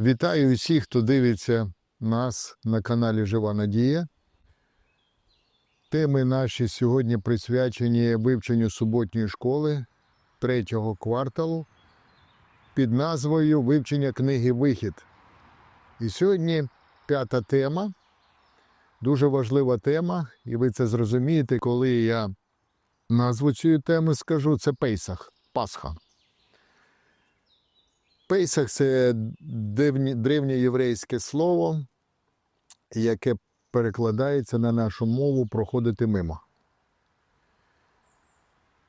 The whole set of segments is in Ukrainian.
Вітаю усіх, хто дивиться нас на каналі Жива Надія. Теми наші сьогодні присвячені вивченню суботньої школи третього кварталу під назвою Вивчення книги Вихід. І сьогодні п'ята тема, дуже важлива тема, і ви це зрозумієте, коли я назву цієї теми скажу, це Пейсах, Пасха. Пейсах це древнє, єврейське слово, яке перекладається на нашу мову проходити мимо.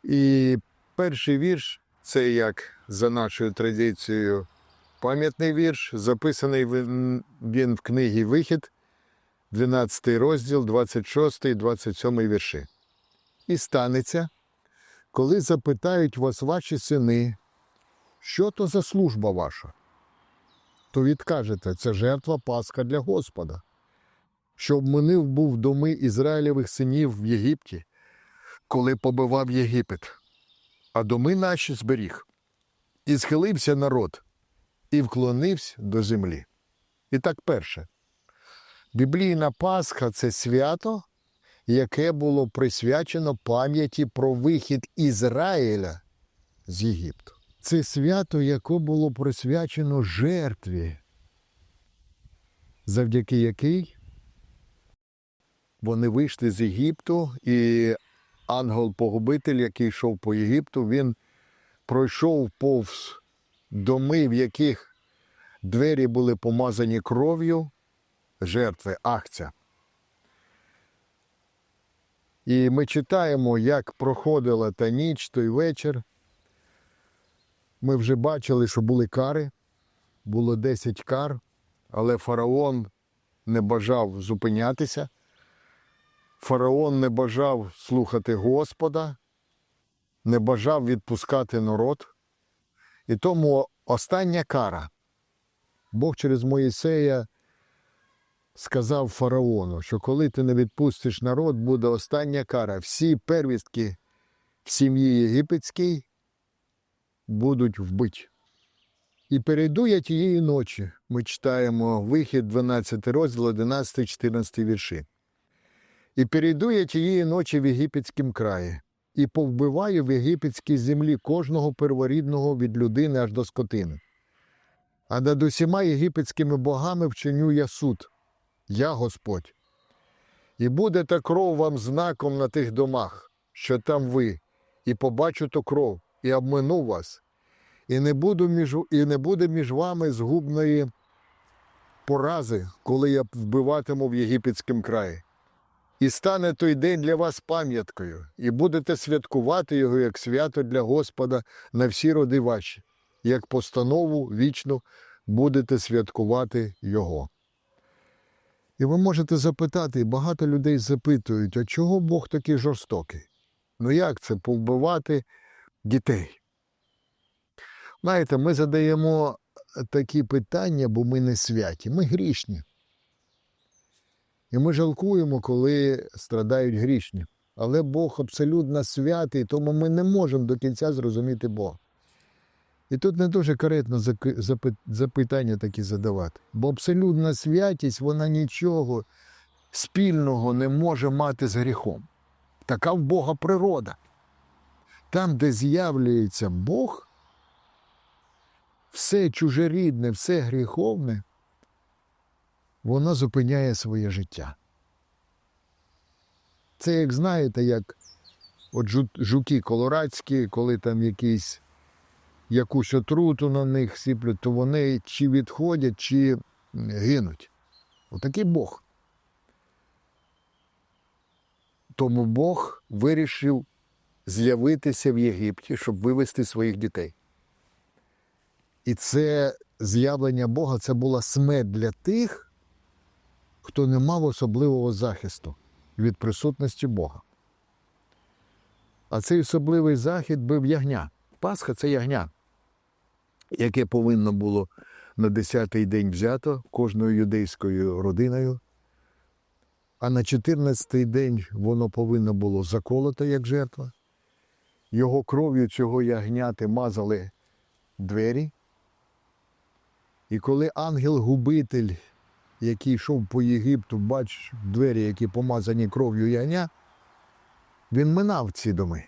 І перший вірш це як за нашою традицією пам'ятний вірш, записаний він в книгі Вихід, 12 розділ, 26, 27 вірші. І станеться, коли запитають вас ваші сини, що то за служба ваша? То відкажете, це жертва Пасха для Господа, щоб минив був доми Ізраїлевих синів в Єгипті, коли побивав Єгипет, а доми наші зберіг. І схилився народ, і вклонився до землі. І так перше. Біблійна Пасха це свято, яке було присвячено пам'яті про вихід Ізраїля з Єгипту. Це свято, яке було присвячено жертві, завдяки якій вони вийшли з Єгипту, і ангел-погубитель, який йшов по Єгипту, він пройшов повз доми, в яких двері були помазані кров'ю жертви Ахця. І ми читаємо, як проходила та ніч, той вечір. Ми вже бачили, що були кари, було 10 кар, але фараон не бажав зупинятися. Фараон не бажав слухати Господа, не бажав відпускати народ. І тому остання кара. Бог через Моїсея сказав фараону, що коли ти не відпустиш народ, буде остання кара. Всі первістки в сім'ї єгипетській будуть вбиті. І перейду я тієї ночі. Ми читаємо вихід 12 розділ, 11, 14 вірші. І перейду я тієї ночі в єгипетськім краї, і повбиваю в єгипетській землі кожного перворідного від людини аж до скотини. А над усіма єгипетськими богами вчиню я суд, я Господь. І буде та кров вам знаком на тих домах, що там ви, і побачу ту кров, і обмину вас, і не, буду між, і не буде між вами згубної порази, коли я вбиватиму в єгипетському краї. І стане той день для вас пам'яткою, і будете святкувати його як свято для Господа на всі роди ваші, як постанову вічну будете святкувати Його. І ви можете запитати, і багато людей запитують, а чого Бог такий жорстокий? Ну як це повбивати дітей? Знаєте, ми задаємо такі питання, бо ми не святі, ми грішні. І ми жалкуємо, коли страдають грішні. Але Бог абсолютно святий, тому ми не можемо до кінця зрозуміти Бога. І тут не дуже коректно запитання такі задавати. Бо абсолютна святість, вона нічого спільного не може мати з гріхом. Така в Бога природа. Там, де з'явлюється Бог, все чужерідне, все гріховне, воно зупиняє своє життя. Це, як знаєте, як от жуки колорадські, коли там якісь якусь отруту на них сіплють, то вони чи відходять, чи гинуть. Отакий Бог. Тому Бог вирішив з'явитися в Єгипті, щоб вивести своїх дітей. І це з'явлення Бога це була смерть для тих, хто не мав особливого захисту від присутності Бога. А цей особливий захід був ягня. Пасха це ягня, яке повинно було на 10-й день взято кожною юдейською родиною. А на 14-й день воно повинно було заколото як жертва. Його кров'ю цього ягняти мазали двері. І коли ангел-губитель, який йшов по Єгипту, бач двері, які помазані кров'ю ягня, він минав ці доми.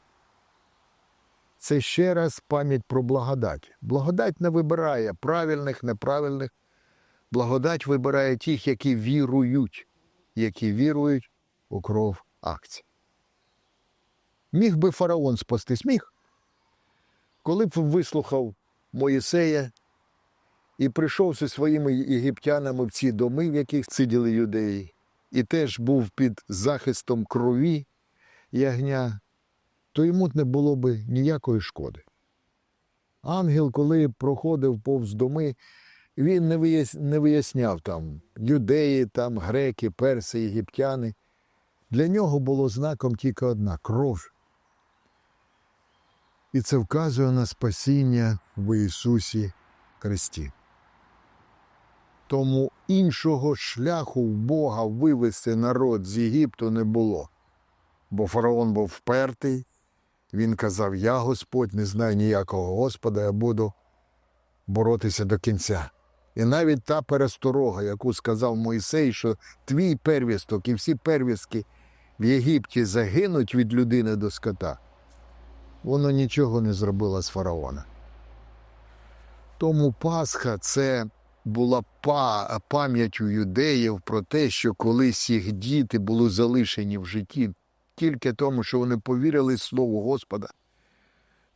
Це ще раз пам'ять про благодать. Благодать не вибирає правильних, неправильних. Благодать вибирає тих, які вірують, які вірують у кров акцій. Міг би фараон спастись? Міг. Коли б вислухав Моїсея і прийшов зі своїми єгиптянами в ці доми, в яких сиділи юдеї, і теж був під захистом крові ягня, то йому не було би ніякої шкоди. Ангел, коли проходив повз доми, він не вияс- не виясняв там юдеї, там греки, перси, єгиптяни. Для нього було знаком тільки одна кров. І це вказує на спасіння в Ісусі Христі. Тому іншого шляху в Бога вивести народ з Єгипту не було. Бо фараон був впертий, він казав: Я Господь, не знаю ніякого Господа, я буду боротися до кінця. І навіть та пересторога, яку сказав Мойсей, що твій первісток і всі первістки в Єгипті загинуть від людини до скота, воно нічого не зробило з фараона. Тому Пасха це була па- пам'яттю юдеїв про те, що колись їх діти були залишені в житті тільки тому, що вони повірили Слову Господа,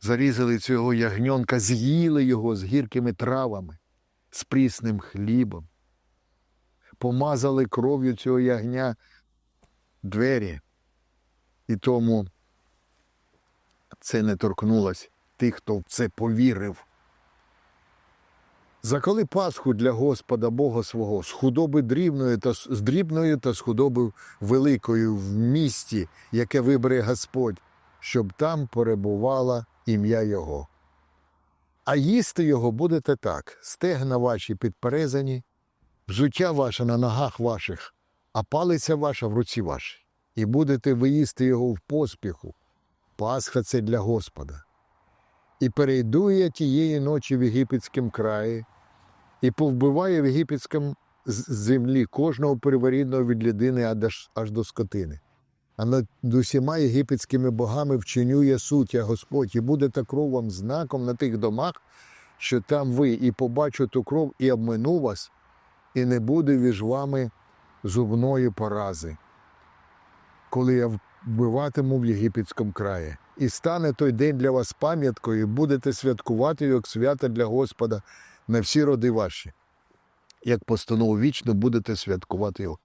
зарізали цього ягньонка, з'їли його з гіркими травами, з прісним хлібом, помазали кров'ю цього ягня двері. І тому це не торкнулось тих, хто в це повірив. Заколи Пасху для Господа Бога свого з худоби дрібної та з дрібною та з худоби великою в місті, яке вибере Господь, щоб там перебувало ім'я Його. А їсти його будете так: стегна ваші підперезані, взуття ваше на ногах ваших, а палиця ваша в руці вашій. І будете ви їсти його в поспіху. Пасха це для Господа. І перейду я тієї ночі в єгипетському краї, і повбиваю в єгипетському землі кожного перворідного від людини аж, до скотини. А над усіма єгипетськими богами вчиню я суть, я Господь, і буде та кров вам знаком на тих домах, що там ви, і побачу ту кров, і обмину вас, і не буде між вами зубної порази, коли я вбиватиму в єгипетському краї. І стане той день для вас пам'яткою, і будете святкувати як свято для Господа на всі роди ваші. Як постанову вічно будете святкувати його.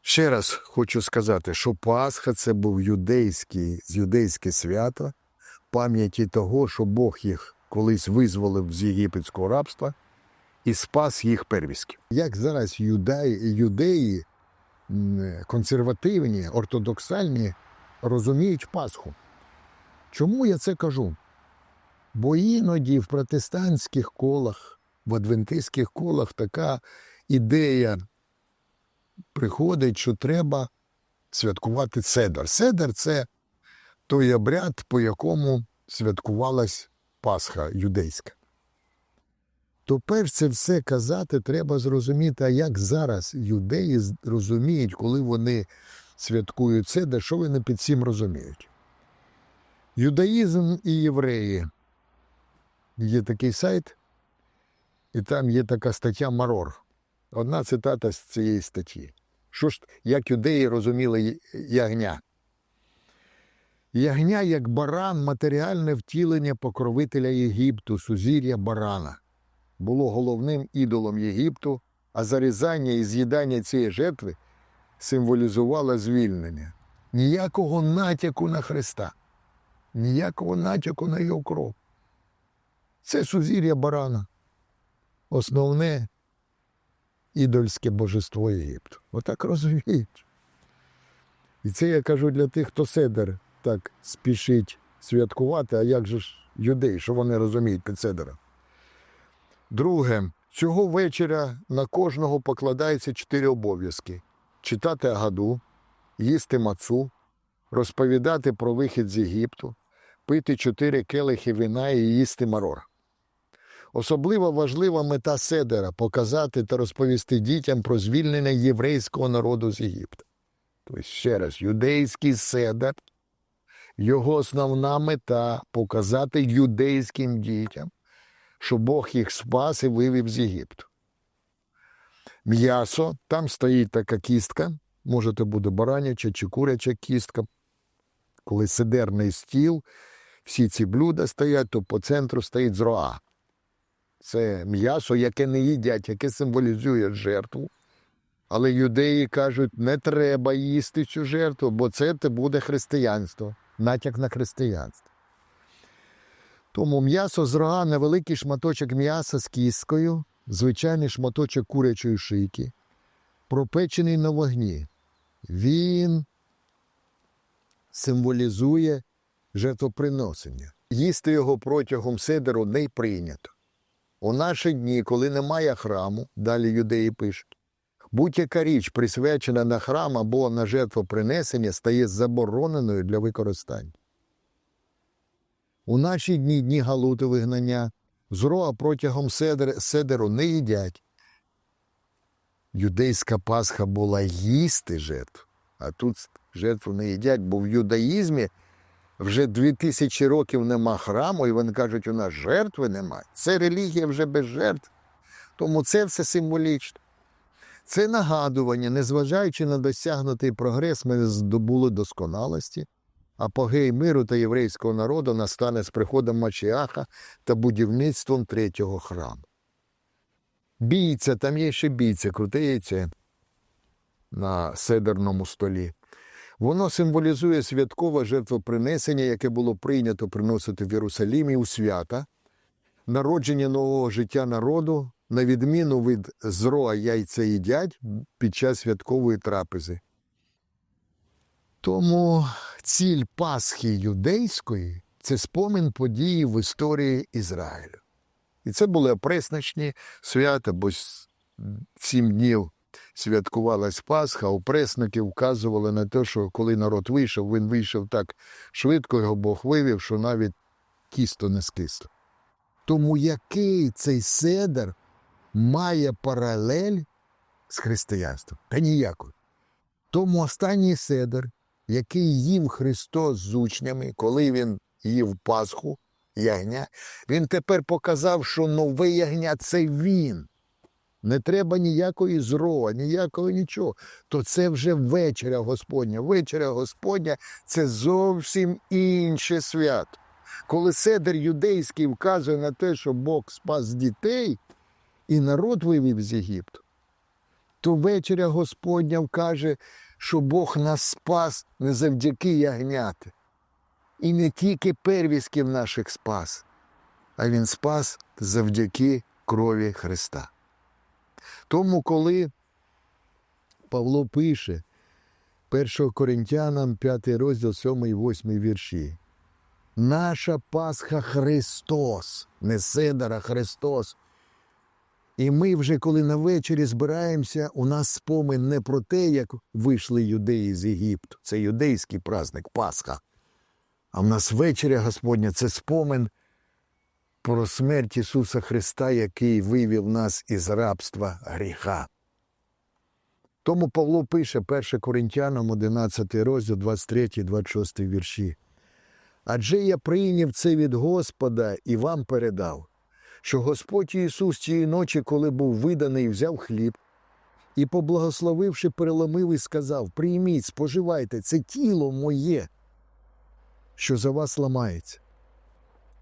Ще раз хочу сказати, що Пасха це був юдейський, юдейське свято, пам'яті того, що Бог їх колись визволив з єгипетського рабства і спас їх первісків. Як зараз юдеї м, консервативні, ортодоксальні розуміють Пасху. Чому я це кажу? Бо іноді в протестантських колах, в адвентистських колах така ідея приходить, що треба святкувати Седер. Седер це той обряд, по якому святкувалась Пасха юдейська. То перш це все казати, треба зрозуміти, а як зараз юдеї розуміють, коли вони святкують Седер, що вони під цим розуміють. Юдаїзм і євреї. Є такий сайт, і там є така стаття Марор. Одна цитата з цієї статті. Що ж, як юдеї розуміли ягня? Ягня як баран, матеріальне втілення покровителя Єгипту, сузір'я барана, було головним ідолом Єгипту, а зарізання і з'їдання цієї жертви символізувало звільнення. Ніякого натяку на Христа, ніякого натяку на його кров. Це сузір'я барана. Основне ідольське божество Єгипту. Отак розуміють. І це я кажу для тих, хто седер так спішить святкувати, а як же ж юдеї, що вони розуміють під седером. Друге, цього вечора на кожного покладається чотири обов'язки: читати Агаду, їсти мацу, розповідати про вихід з Єгипту, пити чотири келихи вина і їсти марор. Особливо важлива мета Седера показати та розповісти дітям про звільнення єврейського народу з Єгипту. Тобто, ще раз, юдейський седер, його основна мета показати юдейським дітям, що Бог їх спас і вивів з Єгипту. М'ясо, там стоїть така кістка, може, це буде бараняча чи куряча кістка. Коли седерний стіл, всі ці блюда стоять, то по центру стоїть зроа. Це м'ясо, яке не їдять, яке символізує жертву. Але юдеї кажуть, не треба їсти цю жертву, бо це буде християнство, натяк на християнство. Тому м'ясо з рога невеликий шматочок м'яса з кісткою, звичайний шматочок курячої шийки, пропечений на вогні. Він символізує жертвоприносення. Їсти його протягом седеру не прийнято. У наші дні, коли немає храму, далі юдеї пишуть, будь-яка річ, присвячена на храм або на жертвопринесення, стає забороненою для використання. У наші дні дні галути вигнання, зроа протягом седер, седеру не їдять. Юдейська Пасха була їсти жертву, а тут жертву не їдять, бо в юдаїзмі вже дві тисячі років нема храму, і вони кажуть, у нас жертви немає. Це релігія вже без жертв. Тому це все символічно. Це нагадування, незважаючи на досягнутий прогрес, ми здобули досконалості. Апогей миру та єврейського народу настане з приходом Мачіаха та будівництвом третього храму. Бійця, там є ще бійця, круте на седерному столі. Воно символізує святкове жертвопринесення, яке було прийнято приносити в Єрусалімі у свята, народження нового життя народу, на відміну від зроа яйця їдять під час святкової трапези. Тому ціль Пасхи юдейської це спомин події в історії Ізраїлю. І це були опресночні свята, бо сім днів святкувалась Пасха, опресники вказували на те, що коли народ вийшов, він вийшов так швидко, його Бог вивів, що навіть тісто не скисло. Тому який цей седер має паралель з християнством? Та ніякої. Тому останній седер, який їв Христос з учнями, коли він їв Пасху, ягня, він тепер показав, що нове ягня це він. Не треба ніякої зрова, ніякого нічого. То це вже вечеря Господня. Вечеря Господня це зовсім інше свято. Коли седер юдейський вказує на те, що Бог спас дітей і народ вивів з Єгипту, то вечеря Господня вкаже, що Бог нас спас не завдяки ягняти. І не тільки первісків наших спас, а Він спас завдяки крові Христа. Тому, коли Павло пише 1 Коринтянам 5 розділ 7 і 8 вірші. Наша Пасха Христос, не Седер, а Христос. І ми вже, коли на вечері збираємося, у нас спомин не про те, як вийшли юдеї з Єгипту. Це юдейський праздник Пасха. А в нас вечеря Господня це спомин про смерть Ісуса Христа, який вивів нас із рабства гріха. Тому Павло пише 1 Коринтянам 11 розділ 23 26 вірші. Адже я прийняв це від Господа і вам передав, що Господь Ісус тієї ночі, коли був виданий, взяв хліб і, поблагословивши, переломив і сказав: Прийміть, споживайте, це тіло моє, що за вас ламається.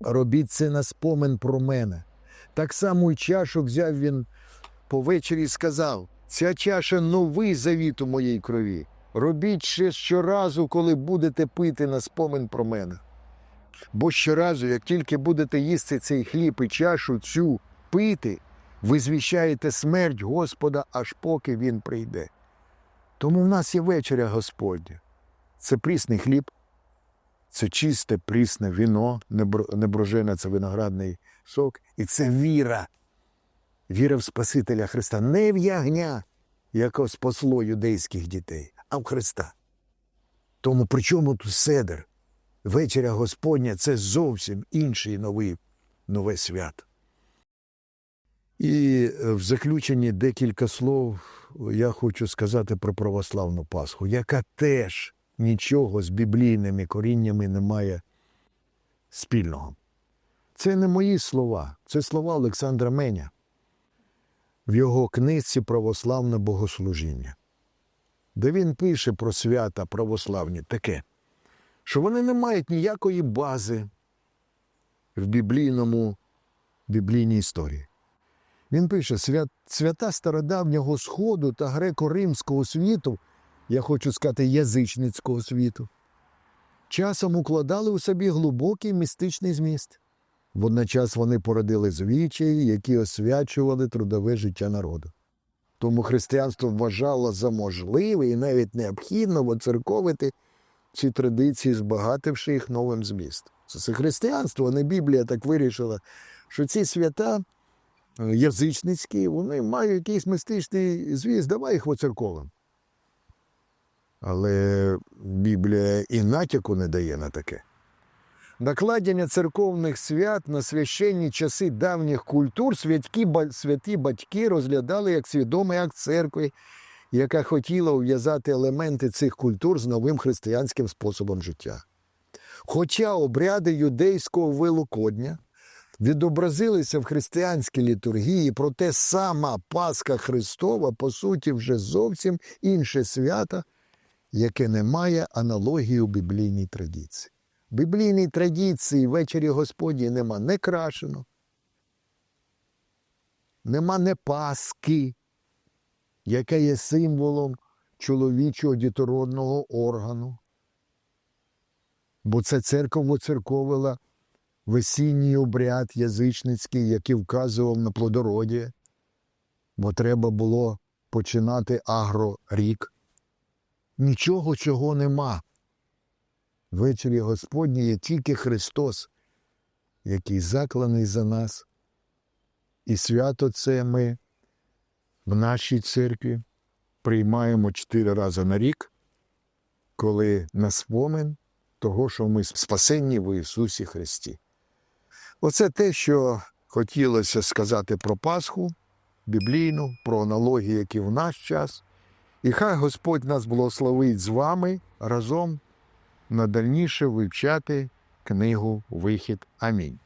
Робіть це на спомин про мене. Так само й чашу взяв він повечері і сказав: ця чаша новий завіт у моїй крові. Робіть ще щоразу, коли будете пити на спомин про мене. Бо щоразу, як тільки будете їсти цей хліб і чашу цю пити, ви звіщаєте смерть Господа, аж поки Він прийде. Тому в нас є вечеря Господня. Це прісний хліб, це чисте прісне віно, небро- неброжене це виноградний сок, і це віра. Віра в Спасителя Христа. Не в ягня, яке спасло юдейських дітей, а в Христа. Тому при чому тут седер? Вечеря Господня це зовсім інший новий, нове свято. І е, в заключенні декілька слов я хочу сказати про православну Пасху, яка теж нічого з біблійними коріннями не має спільного. Це не мої слова, це слова Олександра Меня в його книжці Православне богослужіння, де він пише про свята православні таке, що вони не мають ніякої бази в біблійному біблійній історії. Він пише: «Свят- свята стародавнього Сходу та греко-римського світу, я хочу сказати, язичницького світу, часом укладали у собі глибокий містичний зміст. Водночас вони породили звичаї, які освячували трудове життя народу. Тому християнство вважало за можливе і навіть необхідно воцерковити ці традиції, збагативши їх новим змістом. Це християнство, а не Біблія так вирішила, що ці свята е, язичницькі, вони мають якийсь містичний звіст, давай їх воцерковим. Але Біблія і натяку не дає на таке. Накладення церковних свят на священні часи давніх культур святі батьки розглядали як свідомий акт церкви, яка хотіла ув'язати елементи цих культур з новим християнським способом життя. Хоча обряди юдейського Великодня відобразилися в християнській літургії, проте сама Пасха Христова, по суті, вже зовсім інше свято, яке не має аналогії у біблійній традиції. В біблійній традиції ввечері Господні нема не крашено, нема не Паски, яка є символом чоловічого дітородного органу. Бо це церква воцерковила весінній обряд язичницький, який вказував на плодородіє, бо треба було починати агрорік. Нічого чого нема. Ввечері Господній є тільки Христос, який закланий за нас. І свято це ми в нашій церкві приймаємо чотири рази на рік, коли на спомин того, що ми спасенні в Ісусі Христі. Оце те, що хотілося сказати про Пасху біблійну, про аналогії, які в наш час. І хай Господь нас благословить з вами разом на дальніше вивчати книгу Вихід. Амінь.